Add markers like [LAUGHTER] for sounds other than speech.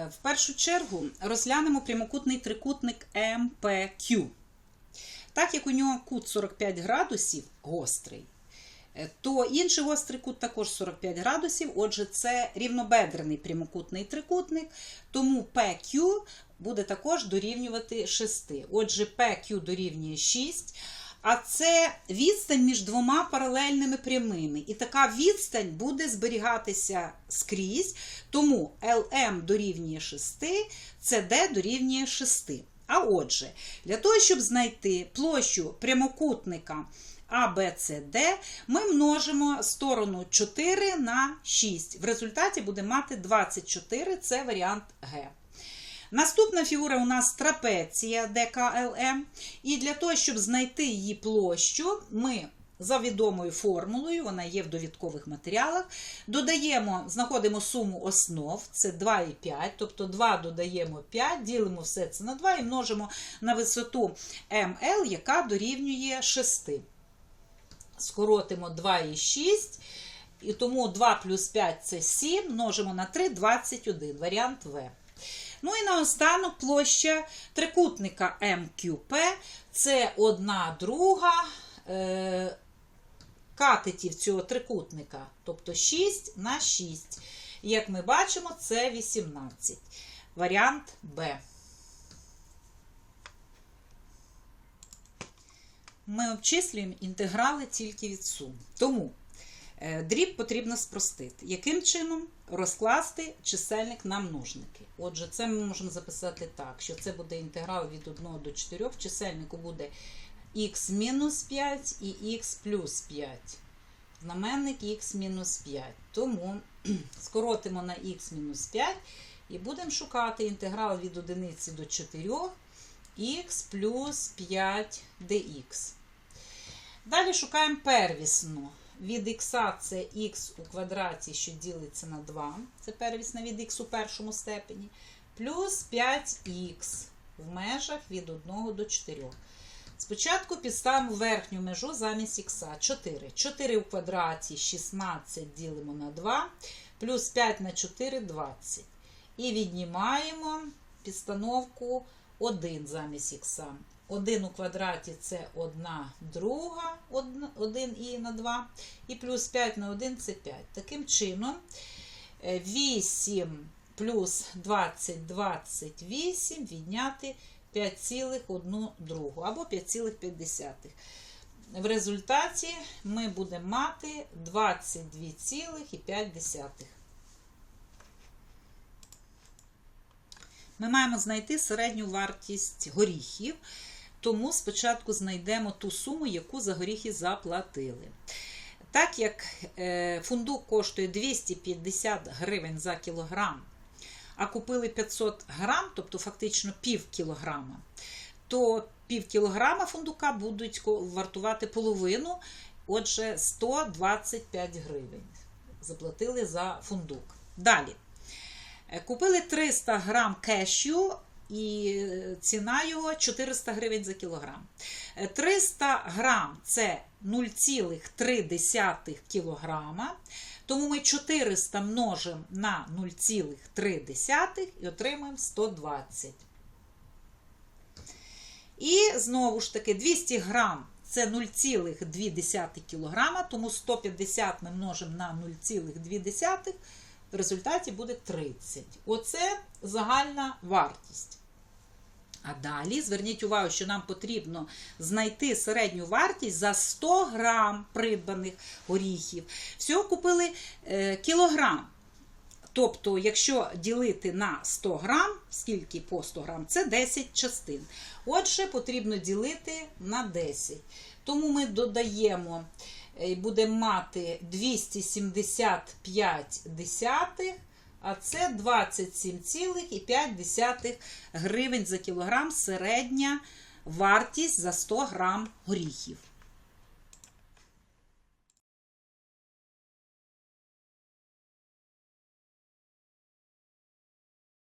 Е, В першу чергу розглянемо прямокутний трикутник МПQ. Так як у нього кут 45 градусів гострий, е, то інший гострий кут також 45 градусів. Отже, це рівнобедрений прямокутний трикутник, тому PQ буде також дорівнювати 6. Отже, PQ дорівнює 6. А це відстань між двома паралельними прямими. І така відстань буде зберігатися скрізь. Тому LM дорівнює 6, CD дорівнює 6. А отже, для того, щоб знайти площу прямокутника ABCD, ми множимо сторону 4 на 6. В результаті буде мати 24, це варіант Г. Наступна фігура у нас трапеція ДКЛМ. І для того, щоб знайти її площу, ми за відомою формулою, вона є в довідкових матеріалах, додаємо, знаходимо суму основ, це 2 і 5, тобто 2 додаємо 5, ділимо все це на 2 і множимо на висоту МЛ, яка дорівнює 6. Скоротимо 2 і 6. І тому 2 плюс 5 це 7, множимо на 3, 21, варіант В. Ну і наостанок площа трикутника МQP це одна друга е, катетів цього трикутника, тобто 6 на 6. Як ми бачимо, це 18. Варіант Б. Ми обчислюємо інтеграли тільки від сум. Тому дріб потрібно спростити. Яким чином розкласти чисельник на множники? Отже, це ми можемо записати так, що це буде інтеграл від 1 до 4. В чисельнику буде х мінус 5 і х плюс 5. Знаменник х мінус 5. Тому [CLEARS THROAT] скоротимо на х мінус 5 і будемо шукати інтеграл від 1 до 4 х плюс 5 dx. Далі шукаємо первісну. Від х це х у квадраті, що ділиться на 2. Це первісна від х у першому степені. Плюс 5х в межах від 1 до 4. Спочатку підставимо верхню межу замість х. 4. 4 у квадраті 16 ділимо на 2, плюс 5 на 4 20. І віднімаємо підстановку 1 замість х. 1 у квадраті це 1 друга, 1 і на 2, і плюс 5 на 1 це 5. Таким чином, 8 плюс 20, 28 відняти 5,1 другу або 5,5. В результаті ми будемо мати 22,5. Ми маємо знайти середню вартість горіхів, тому спочатку знайдемо ту суму, яку за горіхи заплатили. Так як фундук коштує 250 гривень за кілограм, а купили 500 грам, тобто фактично пів кілограма, то пів кілограма фундука будуть вартувати половину, отже, 125 гривень. Заплатили за фундук. Далі. Купили 300 грам кешю, і ціна його 400 гривень за кілограм. 300 грам це 0,3 кілограма. Тому ми 400 множимо на 0,3 і отримаємо 120. І знову ж таки 200 грам це 0,2 кг, тому 150 ми множимо на 0,2, в результаті буде 30. Оце загальна вартість. А далі зверніть увагу, що нам потрібно знайти середню вартість за 100 грам придбаних горіхів. Всього купили е, кілограм. Тобто, якщо ділити на 100 грам, скільки по 100 грам, це 10 частин. Отже, потрібно ділити на 10. Тому ми додаємо і будемо мати 275 десятих. А це 27,5 гривень за кілограм середня вартість за 100 грам горіхів.